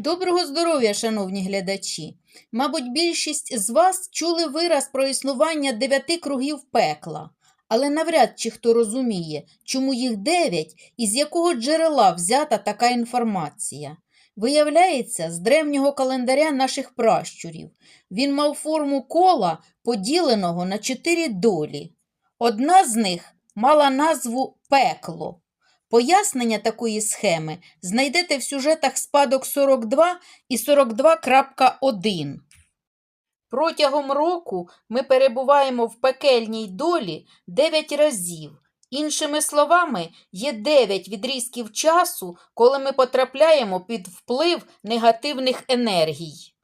Доброго здоров'я, шановні глядачі! Мабуть, більшість з вас чули вираз про існування дев'яти кругів пекла, але навряд чи хто розуміє, чому їх дев'ять і з якого джерела взята така інформація. Виявляється, з древнього календаря наших пращурів. Він мав форму кола, поділеного на чотири долі. Одна з них мала назву пекло. Пояснення такої схеми знайдете в сюжетах спадок 42 і 42.1. Протягом року ми перебуваємо в пекельній долі 9 разів. Іншими словами, є 9 відрізків часу, коли ми потрапляємо під вплив негативних енергій.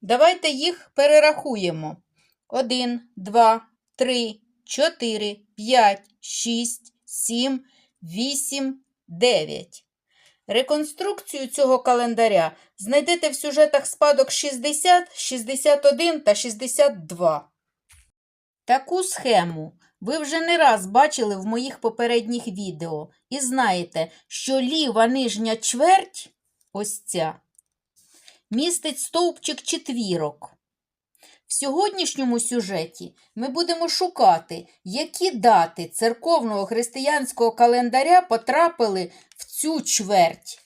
Давайте їх перерахуємо. 1, 2, 3, 4, 5, 6, 7, 8, 9. Реконструкцію цього календаря знайдете в сюжетах спадок 60, 61 та 62. Таку схему ви вже не раз бачили в моїх попередніх відео і знаєте, що ліва нижня чверть, ось ця, містить стовпчик четвірок. В сьогоднішньому сюжеті ми будемо шукати, які дати церковного християнського календаря потрапили в цю чверть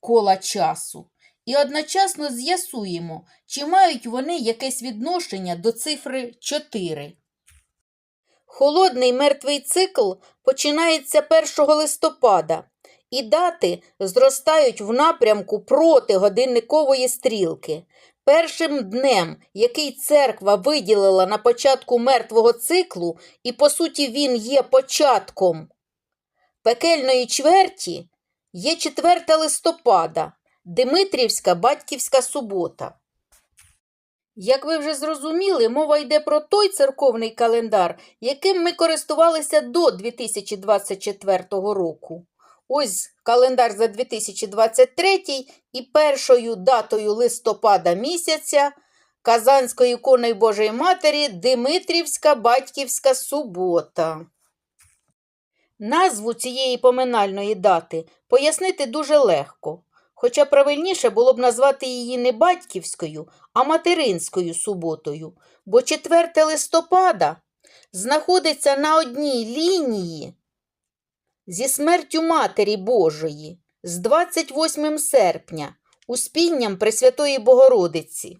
кола часу. І одночасно з'ясуємо, чи мають вони якесь відношення до цифри 4. Холодний мертвий цикл починається 1 листопада, і дати зростають в напрямку проти годинникової стрілки. Першим днем, який церква виділила на початку мертвого циклу, і по суті він є початком пекельної чверті, є 4 листопада, Димитрівська батьківська субота. Як ви вже зрозуміли, мова йде про той церковний календар, яким ми користувалися до 2024 року. Ось календар за 2023 і першою датою листопада місяця Казанської ікони Божої Матері Димитрівська батьківська субота. Назву цієї поминальної дати пояснити дуже легко, хоча правильніше було б назвати її не батьківською, а материнською суботою, бо 4 листопада знаходиться на одній лінії зі смертю Матері Божої з 28 серпня успінням Пресвятої Богородиці.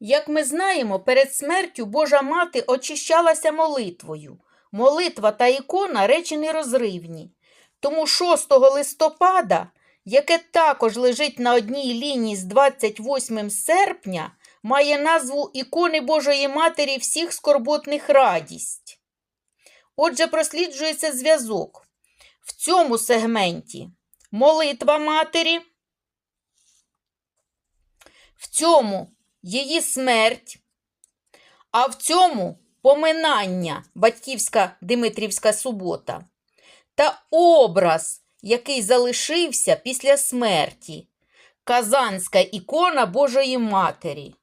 Як ми знаємо, перед смертю Божа Мати очищалася молитвою. Молитва та ікона речі нерозривні. Тому 6 листопада, яке також лежить на одній лінії з 28 серпня, має назву ікони Божої Матері всіх скорботних радість. Отже, просліджується зв'язок. В цьому сегменті молитва матері, в цьому її смерть, а в цьому поминання батьківська Димитрівська субота. Та образ, який залишився після смерті, Казанська ікона Божої Матері.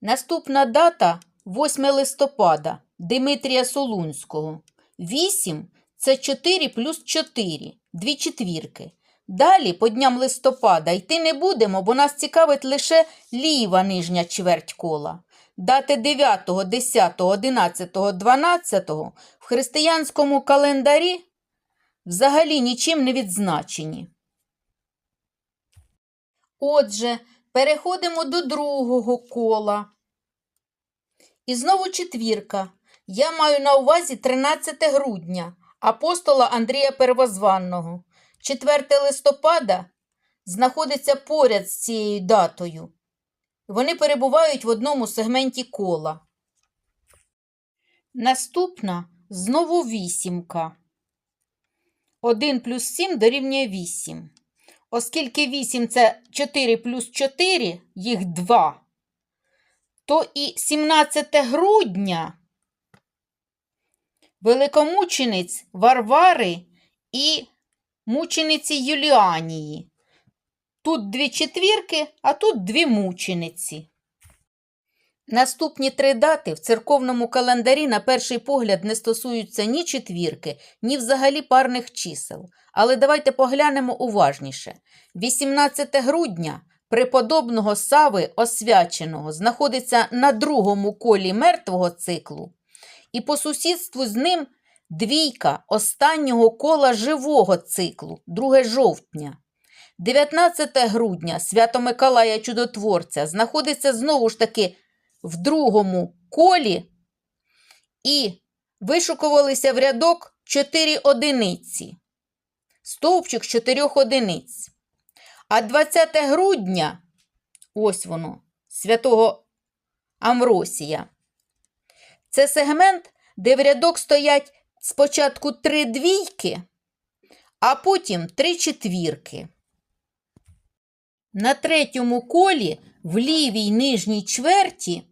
Наступна дата 8 листопада Димитрія Солунського. 8 це 4 плюс 4, дві четвірки. Далі по дням листопада йти не будемо, бо нас цікавить лише ліва нижня чверть кола. Дати 9, 10, 11, 12 в християнському календарі взагалі нічим не відзначені. Отже, переходимо до другого кола. І знову четвірка. Я маю на увазі 13 грудня апостола Андрія Первозванного. 4 листопада знаходиться поряд з цією датою. Вони перебувають в одному сегменті кола. Наступна знову вісімка. 1 плюс 7 дорівнює 8. Оскільки 8 це 4 плюс 4, їх 2, то і 17 грудня великомучениць Варвари і мучениці Юліанії. Тут дві четвірки, а тут дві мучениці. Наступні три дати в церковному календарі на перший погляд не стосуються ні четвірки, ні взагалі парних чисел. Але давайте поглянемо уважніше. 18 грудня преподобного Сави Освяченого знаходиться на другому колі мертвого циклу, і по сусідству з ним двійка останнього кола живого циклу, 2 жовтня. 19 грудня свято Миколая Чудотворця знаходиться знову ж таки в другому колі і вишукувалися в рядок 4 одиниці. Стовпчик з 4 одиниць. А 20 грудня, ось воно, святого Амросія. Це сегмент, де в рядок стоять спочатку три двійки, а потім три четвірки. На третьому колі в лівій нижній чверті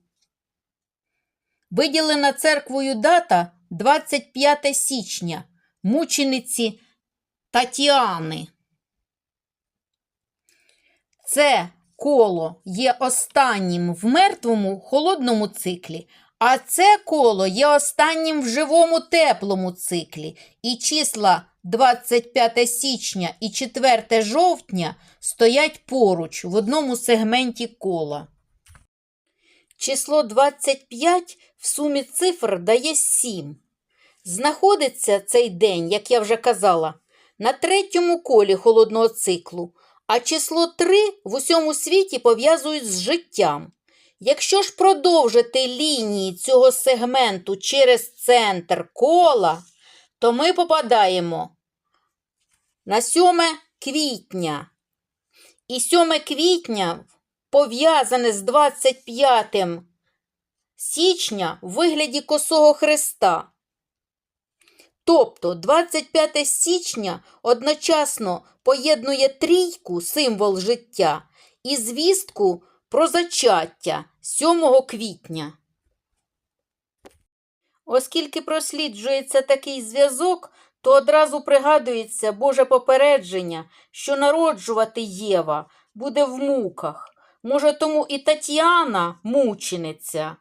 виділена церквою дата 25 січня мучениці Татіани. Це коло є останнім в мертвому холодному циклі, а це коло є останнім в живому теплому циклі. І числа 25 січня і 4 жовтня стоять поруч в одному сегменті кола. Число 25 в сумі цифр дає 7. Знаходиться цей день, як я вже казала, на третьому колі холодного циклу, а число 3 в усьому світі пов'язують з життям. Якщо ж продовжити лінії цього сегменту через центр кола, то ми попадаємо на 7 квітня. І 7 квітня пов'язане з 25 січня в вигляді косого хреста. Тобто 25 січня одночасно поєднує трійку, символ життя, і звістку про зачаття 7 квітня. Оскільки просліджується такий зв'язок, то одразу пригадується Боже попередження, що народжувати Єва буде в муках. Може, тому і Тетяна мучениця.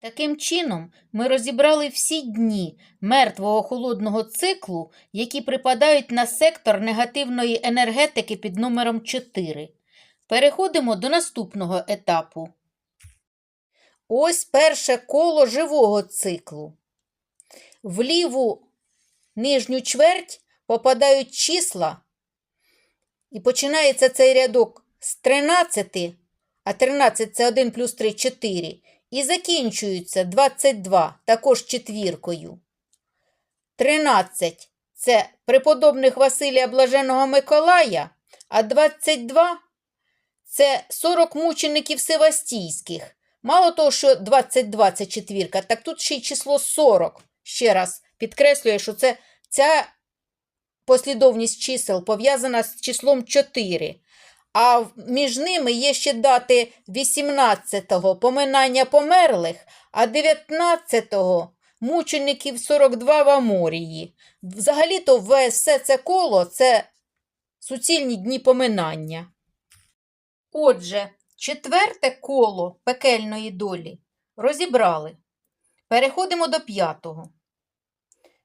Таким чином, ми розібрали всі дні мертвого холодного циклу, які припадають на сектор негативної енергетики під номером 4. Переходимо до наступного етапу. Ось перше коло живого циклу. В ліву нижню чверть попадають числа, і починається цей рядок з 13, а 13 це 1 плюс 3 4, і закінчуються 22, також четвіркою. 13 це преподобних Василія Блаженого Миколая, а 22 це 40 мучеників Севастійських. Мало того, що 22 це четвірка, так тут ще й число 40. Ще раз підкреслює, що це ця послідовність чисел пов'язана з числом 4. А між ними є ще дати 18-го поминання померлих, а 19-го мучеників 42 в Аморії. Взагалі-то все це коло це суцільні дні поминання. Отже, четверте коло пекельної долі розібрали. Переходимо до п'ятого.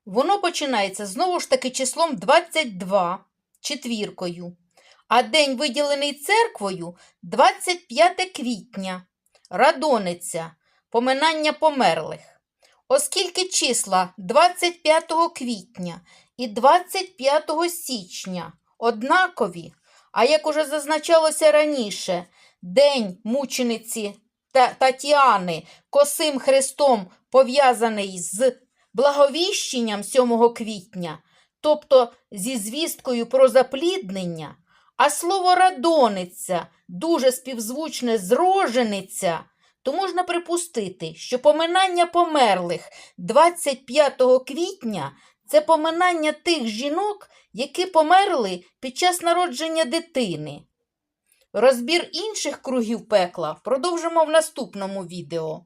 Воно починається знову ж таки числом 22 четвіркою, а день, виділений церквою, 25 квітня, радониця, поминання померлих. Оскільки числа 25 квітня і 25 січня однакові, а як уже зазначалося раніше, день мучениці Та- Тетяни косим хрестом пов'язаний з благовіщенням 7 квітня, тобто зі звісткою про запліднення, а слово радониця дуже співзвучне з то можна припустити, що поминання померлих 25 квітня це поминання тих жінок, які померли під час народження дитини. Розбір інших кругів пекла продовжимо в наступному відео.